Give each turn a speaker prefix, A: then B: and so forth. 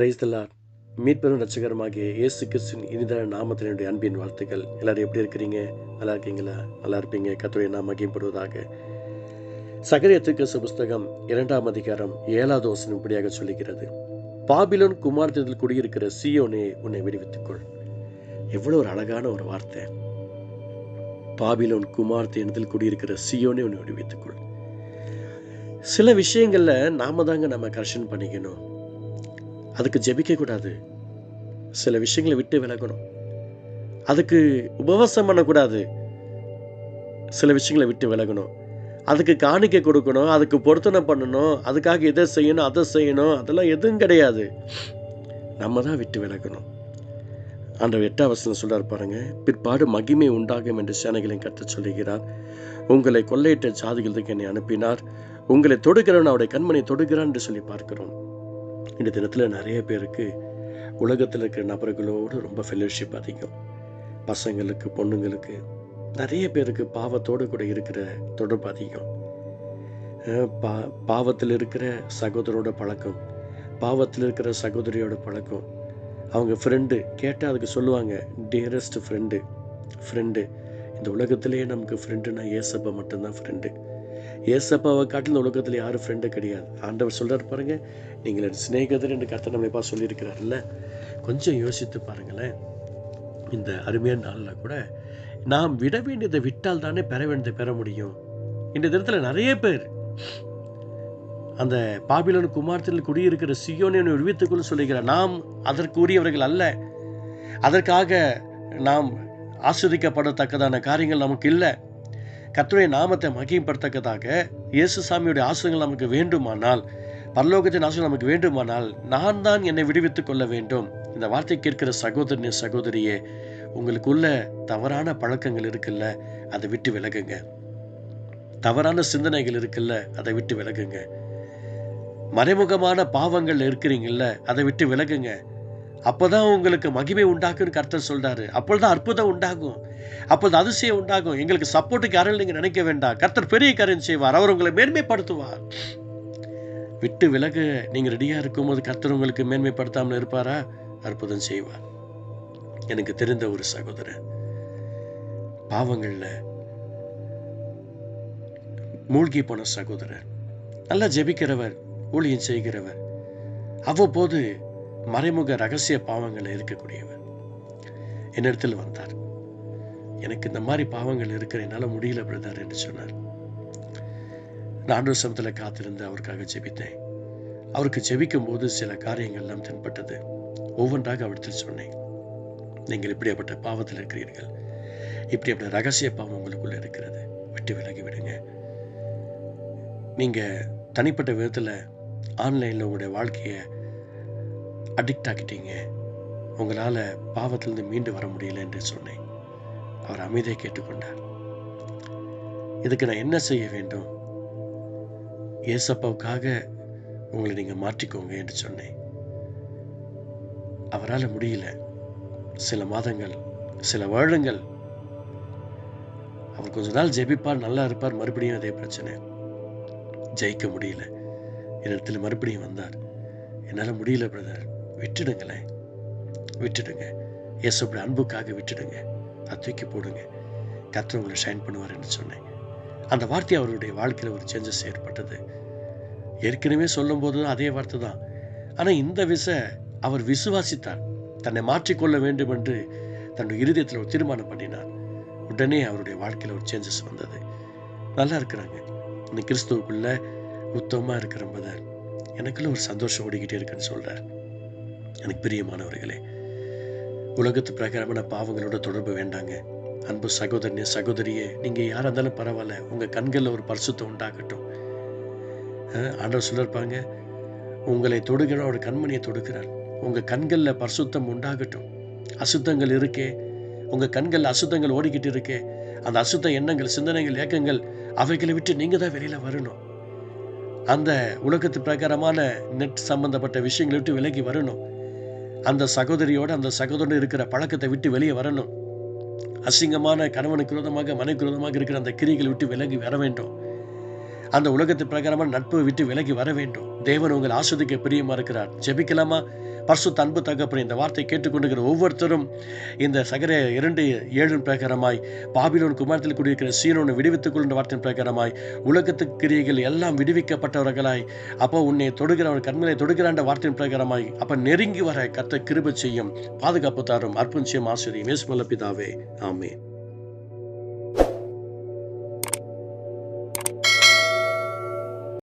A: கிரைஸ்தல்லார் மீட்பெரும் ரட்சகரமாகிய இயேசு கிறிஸ்துவின் இனிதான நாமத்தினுடைய அன்பின் வாழ்த்துக்கள். எல்லாரும் எப்படி இருக்கிறீங்க? நல்லா இருக்கீங்களா? நல்லா இருப்பீங்க. கத்துடைய நாம் மகிம்படுவதாக சகரியத்துக்கு புஸ்தகம் இரண்டாம் அதிகாரம் ஏழாவது வசனம் இப்படியாக சொல்லுகிறது. பாபிலோன் குமார்த்தத்தில் குடியிருக்கிற சியோனே உன்னை விடுவித்துக்கொள். எவ்வளோ ஒரு அழகான ஒரு வார்த்தை. பாபிலோன் குமார்த்தேனத்தில் குடியிருக்கிற சியோனே உன்னை விடுவித்துக்கொள். சில விஷயங்களில் நாம தாங்க நம்ம கரெக்ஷன் பண்ணிக்கணும். அதுக்கு ஜெபிக்க கூடாது சில விஷயங்களை விட்டு விலகணும். அதுக்கு உபவாசம் பண்ணக்கூடாது. சில விஷயங்களை விட்டு விலகணும். அதுக்கு காணிக்கை கொடுக்கணும் அதுக்கு பொருத்தனை பண்ணணும் அதுக்காக இதை செய்யணும் அதை செய்யணும் அதெல்லாம் எதுவும் கிடையாது. நம்ம தான் விட்டு விலகணும். அந்த எட்டாவசனம் சொல்கிறார் பாருங்கள் பாருங்க பிற்பாடு மகிமை உண்டாகும் என்று சேனைகளின் கற்று சொல்லுகிறார். உங்களை கொள்ளையிட்ட ஜாதிகளுக்கு என்னை அனுப்பினார். உங்களை தொடுகிறவன் அவருடைய கண்மனை தொடுகிறான் என்று சொல்லி பார்க்கிறோம். இந்த தினத்தில் நிறைய பேருக்கு உலகத்தில் இருக்கிற நபர்களோடு ரொம்ப ஃபெலோஷிப் அதிகம். பசங்களுக்கு பொண்ணுங்களுக்கு நிறைய பேருக்கு பாவத்தோடு கூட இருக்கிற தொடர்பு அதிகம். பா பாவத்தில் இருக்கிற சகோதரோட பழக்கம் பாவத்தில் இருக்கிற சகோதரியோட பழக்கம். அவங்க ஃப்ரெண்டு கேட்டால் அதுக்கு சொல்லுவாங்க டியரஸ்ட் ஃப்ரெண்டு ஃப்ரெண்டு இந்த உலகத்திலேயே நமக்கு ஃப்ரெண்டுனா ஏசப்ப மட்டும்தான் ஃப்ரெண்டு ஏசப்பாவை காட்டில் இந்த உலகத்தில் யாரும் ஃப்ரெண்டு கிடையாது. ஆண்டவர் சொல்கிறார் பாருங்க நீங்கள் என் சிநேகிதர் என்று கர்த்தர் நம்மளைப்பா சொல்லியிருக்கிறார்ல கொஞ்சம் யோசித்து பாருங்களேன். இந்த அருமையான நாளில் கூட நாம் விட வேண்டியதை விட்டால் தானே பெற வேண்டியதை பெற முடியும். இந்த தினத்தில் நிறைய பேர் அந்த பாபிலன் குமாரத்தில் குடியிருக்கிற சியோனை விடுவித்துக்குள் சொல்லுகிறார். நாம் அதற்குரியவர்கள் அல்ல. அதற்காக நாம் ஆஸ்வதிக்கப்படத்தக்கதான காரியங்கள் நமக்கு இல்லை. கத்துடைய நாமத்தை மகிம்படுத்தக்கதாக இயேசு சாமியுடைய ஆசிரியங்கள் நமக்கு வேண்டுமானால் பரலோகத்தின் ஆசிரியர் நமக்கு வேண்டுமானால் நான் தான் என்னை விடுவித்துக் கொள்ள வேண்டும். இந்த வார்த்தை கேட்கிற சகோதரனே சகோதரியே உங்களுக்குள்ள தவறான பழக்கங்கள் இருக்குல்ல அதை விட்டு விலகுங்க. தவறான சிந்தனைகள் இருக்குல்ல அதை விட்டு விலகுங்க. மறைமுகமான பாவங்கள் இருக்கிறீங்கல்ல அதை விட்டு விலகுங்க. அப்போதான் உங்களுக்கு மகிமை உண்டாக்குன்னு கர்த்தர் சொல்றாரு. அப்பொழுது அற்புதம் உண்டாகும். அப்பொழுது அதிசயம் உண்டாகும். எங்களுக்கு சப்போர்ட்டுக்கு யாரும் நீங்கள் நினைக்க வேண்டாம். கர்த்தர் பெரிய காரியம் செய்வார். அவர் உங்களை மேன்மைப்படுத்துவார். விட்டு விலக. நீங்கள் ரெடியா இருக்கும்போது கர்த்தர் உங்களுக்கு மேன்மைப்படுத்தாமல் இருப்பாரா? அற்புதம் செய்வார். எனக்கு தெரிந்த ஒரு சகோதரர். பாவங்கள்ல மூழ்கி போன சகோதரர். நல்லா ஜெபிக்கிறவர் ஊழியம் செய்கிறவர். அவ்வப்போது மறைமுக ரகசிய பாவங்கள் இருக்கக்கூடியவர் என்னிடத்தில் வந்தார். எனக்கு இந்த மாதிரி பாவங்கள் இருக்கிற என்னால் முடியல பிரதர் என்று சொன்னார். நான் சமத்தில் காத்திருந்து அவருக்காக ஜெபித்தேன். அவருக்கு ஜெபிக்கும் போது சில காரியங்கள்லாம் தென்பட்டது. ஒவ்வொன்றாக அவரிடத்தில் சொன்னேன். நீங்கள் இப்படியாப்பட்ட பாவத்தில் இருக்கிறீர்கள். இப்படியாப்பட்ட ரகசிய பாவம் உங்களுக்குள்ள இருக்கிறது. விட்டு விலகி விடுங்க. நீங்க தனிப்பட்ட விதத்தில் ஆன்லைனில் உங்களுடைய வாழ்க்கையை அடிக்ட் ஆகிட்டீங்க உங்களால் பாவத்திலிருந்து மீண்டு வர முடியல என்று சொன்னேன். அவர் அமைதியை கேட்டுக்கொண்டார். இதுக்கு நான் என்ன செய்ய வேண்டும்? ஏசப்பாவுக்காக உங்களை நீங்கள் மாற்றிக்கோங்க என்று சொன்னேன். அவரால் முடியல. சில மாதங்கள் சில வருடங்கள். அவர் கொஞ்ச நாள் ஜெபிப்பார் நல்லா இருப்பார் மறுபடியும் அதே பிரச்சனை. ஜெயிக்க முடியல. என்னிடத்தில் மறுபடியும் வந்தார். என்னால் முடியல பிரதர் விட்டுடுங்களேன் விட்டுடுங்க. இயேசுடைய அன்புக்காக விட்டுடுங்க. அதை தூக்கி போடுங்க. கத்தர் உங்களை ஷைன் பண்ணுவார் சொன்னேன். அந்த வார்த்தை அவருடைய வாழ்க்கையில் ஒரு சேஞ்சஸ் ஏற்பட்டது. ஏற்கனவே சொல்லும்போது அதே வார்த்தை தான். ஆனால் இந்த விசை அவர் விசுவாசித்தார். தன்னை மாற்றிக்கொள்ள வேண்டும் என்று தன்னுடைய இருதயத்தில் ஒரு தீர்மானம் பண்ணினார். உடனே அவருடைய வாழ்க்கையில் ஒரு சேஞ்சஸ் வந்தது. நல்லா இருக்கிறாங்க. இந்த கிறிஸ்துவுக்குள்ள உத்தமமாக இருக்கிற பதர் எனக்குள்ள ஒரு சந்தோஷம் ஓடிக்கிட்டே இருக்குன்னு சொல்கிறார் எனக்கு பிரியமானவர்களே உலகத்து பிரகாரமான பாவங்களோட தொடர்பு வேண்டாங்க. அன்பு சகோதரனே சகோதரியே நீங்கள் யாராக இருந்தாலும் பரவாயில்ல உங்கள் கண்களில் ஒரு பரிசுத்தம் உண்டாகட்டும். ஆண்டவர் சொல்லியிருப்பாங்க உங்களை தொடுகிற ஒரு கண்மணியை தொடுக்கிறார். உங்கள் கண்களில் பரிசுத்தம் உண்டாகட்டும். அசுத்தங்கள் இருக்கே உங்கள் கண்களில் அசுத்தங்கள் ஓடிக்கிட்டு இருக்கே அந்த அசுத்த எண்ணங்கள் சிந்தனைகள் ஏக்கங்கள் அவைகளை விட்டு நீங்கள் தான் வெளியில் வரணும். அந்த உலகத்து பிரகாரமான நெட் சம்பந்தப்பட்ட விஷயங்களை விட்டு விலகி வரணும். அந்த சகோதரியோட அந்த சகோதரன் இருக்கிற பழக்கத்தை விட்டு வெளியே வரணும். அசிங்கமான கணவனுக்கு விரோதமாக மனைக்கு விரோதமாக இருக்கிற அந்த கிரிகளை விட்டு விலகி வர வேண்டும். அந்த உலகத்து பிரகாரமான நட்பை விட்டு விலகி வர வேண்டும். தேவன் உங்களை ஆஸ்வதிக்க பிரியமா இருக்கிறார். ஜெபிக்கலாமா? பர்சு அன்பு தகப்பன் இந்த வார்த்தை கேட்டுக்கொண்டிருக்கிற ஒவ்வொருத்தரும் இந்த சகர இரண்டு ஏழின் பிரகாரமாய் பாபிலோன் குமாரத்தில் குடியிருக்கிற சீனோனை விடுவித்துக் கொள்கிற வார்த்தையின் பிரகாரமாய் உலகத்துக்கு கிரியைகள் எல்லாம் விடுவிக்கப்பட்டவர்களாய் அப்போ உன்னை தொடுகிறவன் கண்களை தொடுகிறாண்ட வார்த்தையின் பிரகாரமாய் அப்போ நெருங்கி வர கத்த கிருப செய்யும் பாதுகாப்பு தாரும் அற்புதம் செய்யும் ஆசிரியம் இயேசு பிதாவே. ஆமே